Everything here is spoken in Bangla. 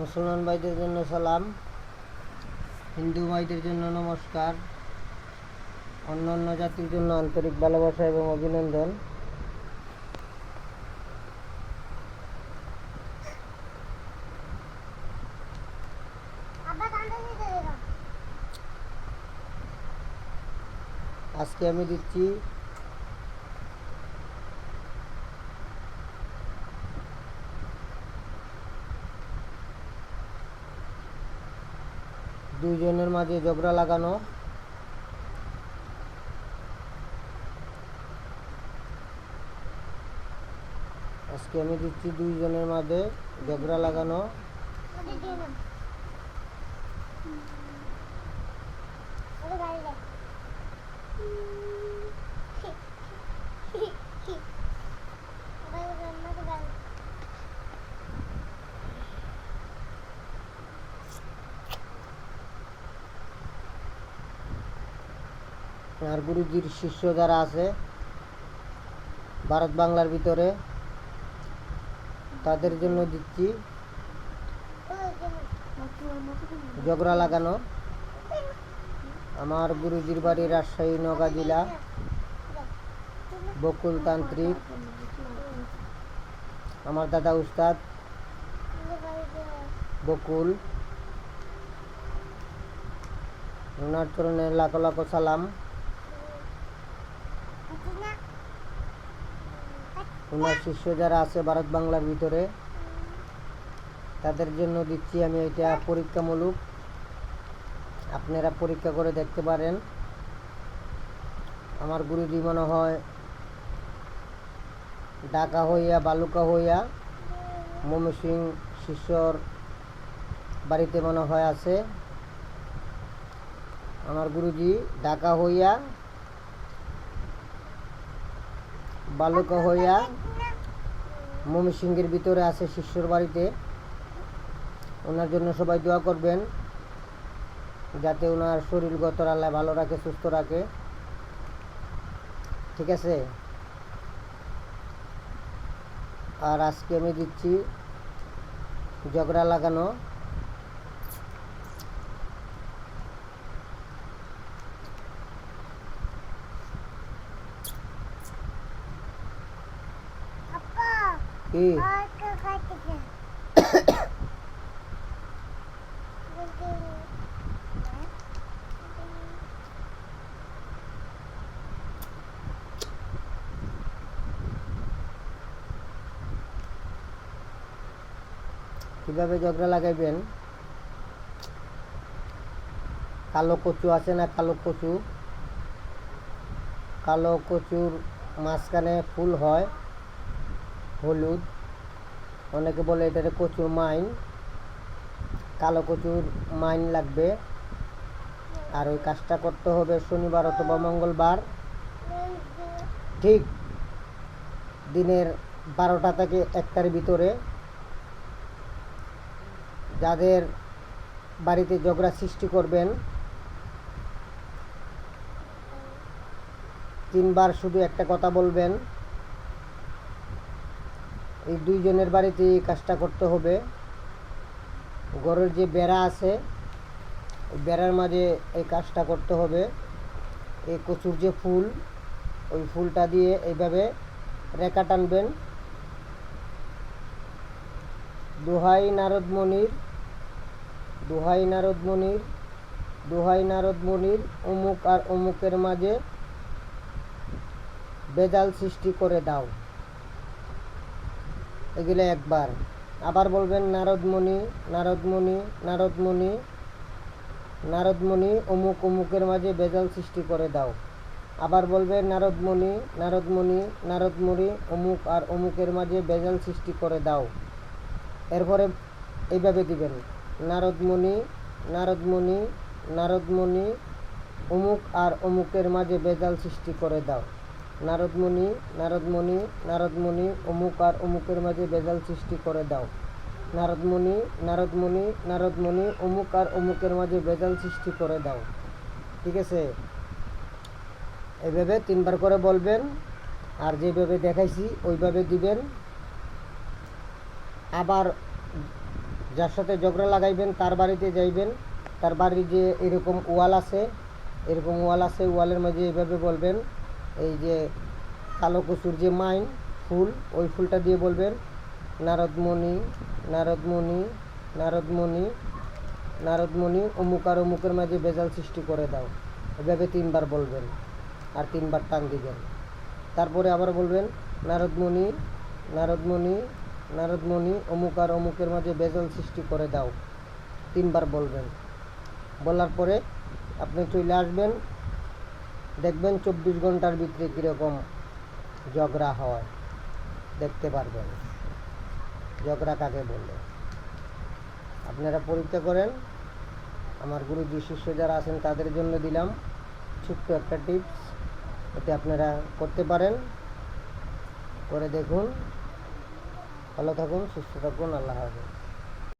মুসলমান ভাইদের জন্য সালাম, হিন্দু ভাইদের জন্য নমস্কার অন্য অন্য জাতির জন্য আন্তরিক ভালোবাসা এবং অভিনন্দন। আজকে আমি দিচ্ছি দুইজনের মাঝে জবরা লাগানো। আজকে আমি দিচ্ছি দুইজনের মাঝে ঝগড়া লাগানো। আর গুরুজির শিষ্য যারা আছে, ভারত বাংলার ভিতরে, তাদের জন্য দিচ্ছি। ঝগড়া লাগানো। আমার গুরুজির বাড়ি রাজশাহী, নগা জেলা বকুল তান্ত্রিক আমার দাদা উস্তাদ, বকুল। ওনার চরণে লাখো লাখো সালাম। ওনার শিষ্য যারা আছে ভারত বাংলার ভিতরে, তাদের জন্য দিচ্ছি আমি এটা পরীক্ষামূলক। আপনারা পরীক্ষা করে দেখতে পারেন। আমার গুরুজি মনে হয় ঢাকা হইয়া, বালুকা হইয়া ময়মনসিং শিষ্যর বাড়িতে মনে হয় আছে। আমার গুরুজি ঢাকা হইয়া বালুকা হইয়া ময়মনসিংহের ভিতরে আছে শিষ্যর বাড়িতে। ওনার জন্য সবাই দোয়া করবেন, যাতে ওনার শরীরগত আল্লাহ ভালো রাখে, সুস্থ রাখে। ঠিক আছে? আর আজকে আমি দিচ্ছি ঝগড়া লাগানো। কি কীভাবে ঝগড়া লাগাইবেন? কালো কচু আছে না কালো কচু? কালো কচুর মাঝখানে ফুল হয়। হলুদ, অনেকে বলে এটাতে কচুর মাইন, কালো কচুর মাইন লাগবে। আর ওই কাজটা করতে হবে শনিবার অথবা মঙ্গলবার। ঠিক দিনের বারোটা থেকে একটার ভিতরে। যাদের বাড়িতে ঝগড়া সৃষ্টি করবেন, তিনবার শুধু একটা কথা বলবেন। এই দুইজনের বাড়িতে এই কাজটা করতে হবে। ঘরের যে বেড়া আছে বেড়ার মাঝে এই কাজটা করতে হবে। এই কচুর যে ফুল, ওই ফুলটা দিয়ে এইভাবে রেখা টানবেন। দোহাই নারদমণির দোহাই নারদমণির দোহাই নারদমণির অমুক আর অমুকের মাঝে বেজাল সৃষ্টি করে দাও। এগুলো একবার। আবার বলবেন, নারদমণি নারদমণি নারদমণি নারদমণি, অমুক অমুকের মাঝে বেজাল সৃষ্টি করে দাও। আবার বলবেন, নারদমণি নারদমণি নারদমণি, অমুক আর অমুকের মাঝে বেজাল সৃষ্টি করে দাও। এরপরে এইভাবে দিবেন, নারদমণি নারদমণি নারদমণি, অমুক আর অমুকের মাঝে বেজাল সৃষ্টি করে দাও। নারদমণি নারদমণি নারদমণি, অমুক আর অমুকের মাঝে বেজাল সৃষ্টি করে দাও। নারদমণি নারদমণি নারদমণি, অমুক আর অমুকের মাঝে বেজাল সৃষ্টি করে দাও। ঠিক আছে? এইভাবে তিনবার করে বলবেন, আর যেভাবে দেখাইছি, ওইভাবে দিবেন। আবার যার সাথে ঝগড়া লাগাইবেন, তার বাড়িতে যাইবেন, তার বাড়ির যে এরকম ওয়াল আছে, এরকম ওয়াল আছে, ওয়ালের মাঝে এইভাবে বলবেন। এই যে কালো কচুর যে মাইন ফুল, ওই ফুলটা দিয়ে বলবেন, নারদমণি নারদমণি নারদমণি নারদমণি, অমুক আর অমুকের মাঝে বেজাল সৃষ্টি করে দাও। এভাবে তিনবার বলবেন আর তিনবার টান দিবেন। তারপরে আবার বলবেন, নারদমণি নারদমণি নারদমণি, অমুক আর অমুকের মাঝে বেজাল সৃষ্টি করে দাও। তিনবার বলবেন। বলার পরে আপনি চলে আসবেন দেখবেন চব্বিশ ঘণ্টার ভিতরে কীরকম ঝগড়া হয়। দেখতে পারবেন। ঝগড়া কাকে বলে? আপনারা পরীক্ষা করেন। আমার গুরুজি শিষ্য যারা আছেন, তাদের জন্য দিলাম ছোট্ট একটা টিপস। এতে আপনারা করতে পারেন। করে দেখুন। ভালো থাকুন, সুস্থ থাকুন। আল্লাহ হাফেজ।